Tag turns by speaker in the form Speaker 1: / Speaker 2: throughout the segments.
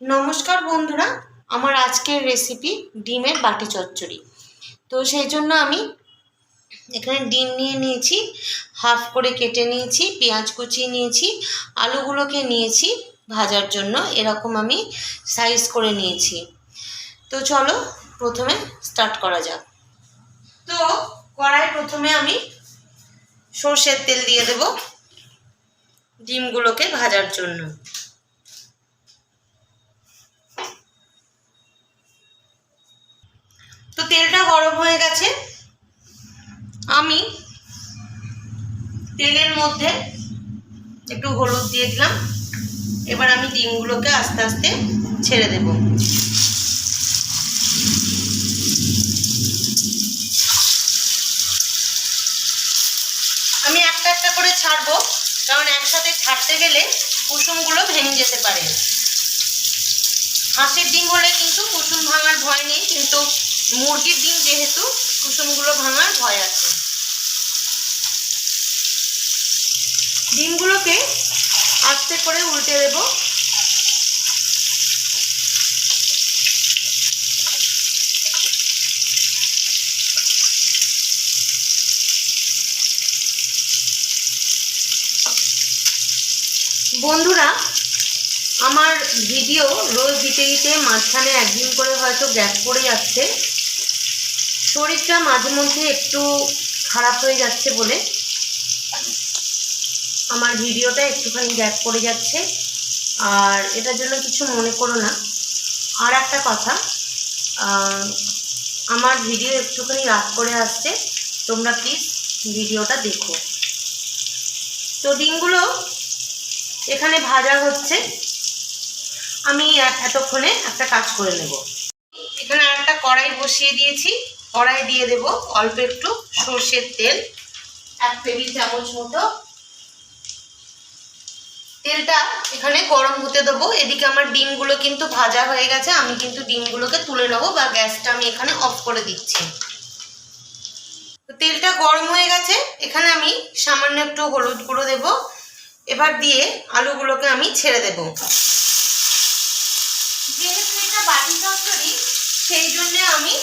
Speaker 1: নমস্কার বন্ধুরা, আমার আজকের রেসিপি ডিমের বাটি চচ্চড়ি। তো সেই জন্য আমি এখানে ডিম নিয়ে নিয়েছি, হাফ করে কেটে নিয়েছি, পেঁয়াজ কুচিয়ে নিয়েছি, আলুগুলোকে নিয়েছি ভাজার জন্য, এরকম আমি সাইজ করে নিয়েছি। তো চলো প্রথমে স্টার্ট করা যাক। তো কড়াই প্রথমে আমি সর্ষের তেল দিয়ে দেব ডিমগুলোকে ভাজার জন্য। তো তেলটা গরম হয়ে গেছে। আমি তেলের মধ্যে একটু হলুদ দিয়ে দিলাম। এবার আমি ডিমগুলোকে আস্তে আস্তে ছেড়ে দেব আমি একটা করে ছাড়বো, কারণ একসাথে ছাড়তে গেলে কুসুমগুলো ভেঙে যেতে পারে। হাঁসের ডিম হলে কিন্তু কুসুম ভাঙার ভয় নেই, কিন্তু মুরগির ডিম যেহেতু, কুসুমগুলো ভাঙার ভয় আছে। ডিমগুলোকে আস্তে করে উল্টে দেব। বন্ধুরা, আমার ভিডিও রোজ দিতে দিতে মাঝখানে একদিন করে হয়তো গ্যাপ পড়ে যাচ্ছে। শরীরটা মাঝে মধ্যে একটু খারাপ হয়ে যাচ্ছে বলে আমার ভিডিওটা একটুখানি গ্যাপ পড়ে যাচ্ছে। আর এটার জন্য কিছু মনে করো না। আর একটা কথা আমার ভিডিও একটুখানি রাত করে আসছে। তোমরা প্লিজ ভিডিওটা দেখো। তো ডিমগুলো এখানে ভাজা হচ্ছে। আমি এতক্ষণে একটা কাজ করে নেব। এখানে আর একটা কড়াই বসিয়ে দিয়েছি। কড়াই দিয়ে দেব অল্প একটু সর্ষের তেল। এক টেবিল চামচ মতো। তেলটা এখানে গরম হতে দেবো। এদিকে আমার ডিমগুলো কিন্তু ভাজা হয়ে গেছে। আমি কিন্তু ডিমগুলোকে তুলে নেব বা গ্যাসটা আমি এখানে অফ করে দিচ্ছি। তেলটা গরম হয়ে গেছে। এখানে আমি সামান্য একটু হলুদ গুঁড়ো দেব। এবার দিয়ে আলুগুলোকে আমি ছেড়ে দেবো। যেহেতু এটা বাটি চচ্চড়ি, সেই জন্য আমি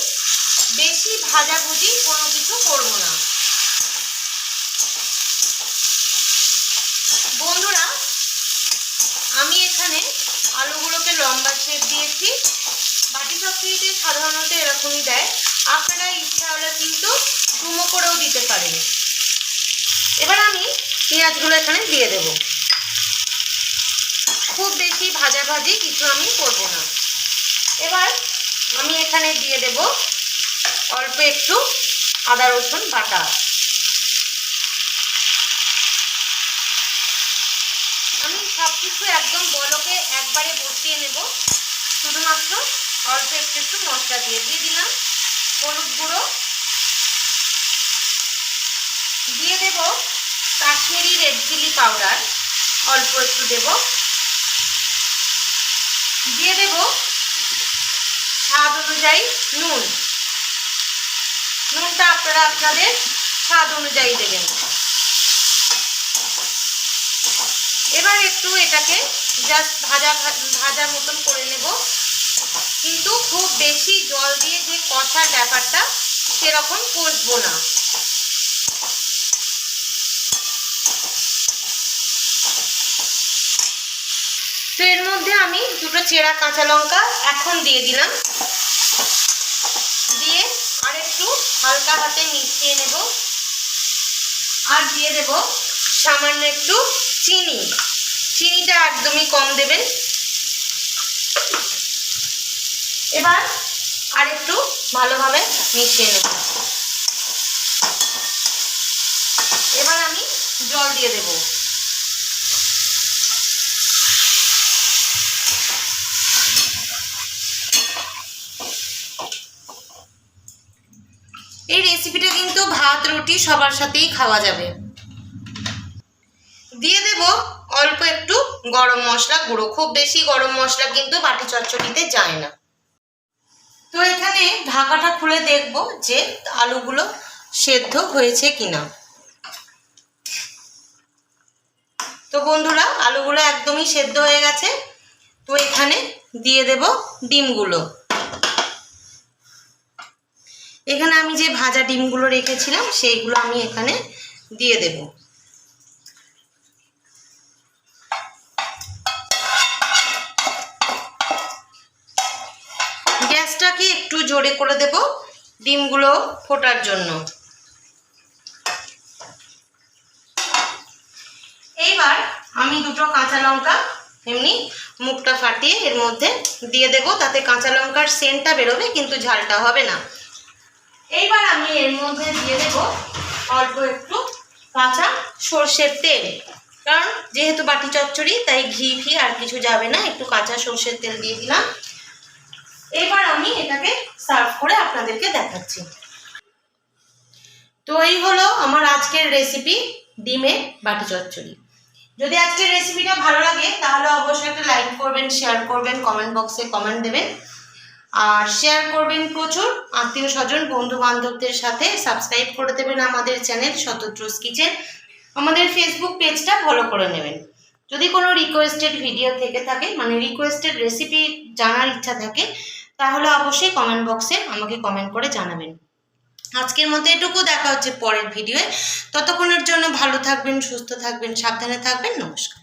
Speaker 1: বেশি ভাজাভুজি কোনো কিছু করব না। বন্ধুরা, আমি এখানে আলুগুলোকে লম্বা শেপ দিয়েছি। বাটি চচ্চড়িতে সাধারণত এরকমই দেয়। আপনারা ইচ্ছা হলে কিন্তু চুমো করেও দিতে পারেন। এবার আমি পেঁয়াজগুলো এখানে দিয়ে দেবো। খুব বেশি ভাজাভাজি কিছু আমি করব না। এবার আমি এখানে দিয়ে দেব অল্প একটু আদা, রসুন বাটা। আমি সব কিছু একদম বলকে একবারে বসিয়ে নেব। শুধুমাত্র অল্প একটু একটু মশলা দিয়ে। দিয়ে দিলাম হলুদ গুঁড়ো। দিয়ে দেব কাশ্মীরি রেড চিলি পাউডার অল্প একটু দেবো। দিয়ে দেব স্বাদ অনুযায়ী নুন। নুনটা আপনারা আপনাদের স্বাদ অনুযায়ী দেবেন। এবার একটু এটাকে জাস্ট ভাজা ভাজা মতন করে নেব। কিন্তু খুব বেশি জল দিয়ে যে কষার ব্যাপারটা সেরকম কষবো না তো এর মধ্যে আমি দুটো চেরা কাঁচা লঙ্কা এখন দিয়ে দিলাম। দিয়ে আর একটু হালকা হাতে মিশিয়ে নেব। আর দিয়ে দেব সামান্য একটু চিনি। চিনিটা একদমই কম দেবেন। এবার আর একটু ভালোভাবে মিশিয়ে নেব। এবার আমি জল দিয়ে দেবো। এই রেসিপিটা কিন্তু ভাত, রুটি সবার সাথেই খাওয়া যাবে। দিয়ে দেব অল্প একটু গরম মশলা গুঁড়ো। খুব বেশি গরম মশলা কিন্তু বাটি চচ্চড়িতে যায় না। তো এখানে ঢাকাটা খুলে দেখব যে আলুগুলো সেদ্ধ হয়েছে কিনা। তো বন্ধুরা, আলুগুলো একদমই সেদ্ধ হয়ে গেছে। তো এখানে দিয়ে দেব ডিমগুলো। এখানে আমি যে ভাজা ডিমগুলো রেখেছিলাম, সেইগুলো আমি এখানে দিয়ে দেব। গ্যাসটাকে একটু জোরে করে দেব ডিমগুলো ফোটার জন্য। এইবার আমি দুটো কাঁচা লঙ্কা এমনি মুখটা ফাটিয়ে এর মধ্যে দিয়ে দেব, তাতে কাঁচা লঙ্কার সেন্টটা বেরোবে, কিন্তু ঝালটা হবে না। এইবার আমি এর মধ্যে দিয়ে দেব অল্প একটু কাঁচা সর্ষের তেল। কারণ যেহেতু বাটি চচ্চড়ি, তাই ঘি ফি আর কিছু যাবে না, একটু কাঁচা সর্ষের তেল দিয়ে দিলাম। এবার আমি এটাকে সার্ভ করে আপনাদেরকে দেখাচ্ছি। তো এই হলো আমার আজকের রেসিপি ডিমের বাটি চচ্চড়ি। যদি আজকের রেসিপিটা ভালো লাগে, তাহলে অবশ্যই একটা লাইক করবেন শেয়ার করবেন কমেন্ট বক্সে কমেন্ট দেবেন। আর শেয়ার করবেন প্রচুর। আত্মীয় স্বজন বন্ধু বান্ধবদের সাথে সাবস্ক্রাইব করে দেবেন আমাদের চ্যানেল শতদ্রোস কিচেন আমাদের ফেসবুক পেজটা ফলো করে নেবেন। যদি কোনো রিকোয়েস্টেড ভিডিও থেকে থাকে মানে রিকোয়েস্টেড রেসিপি জানার ইচ্ছা থাকে, তাহলে অবশ্যই কমেন্ট বক্সে আমাকে কমেন্ট করে জানাবেন। আজকের মতো এটুকু, দেখা হচ্ছে পরের ভিডিওয়ে ততক্ষণের জন্য ভালো থাকবেন, সুস্থ থাকবেন, সাবধানে থাকবেন। নমস্কার।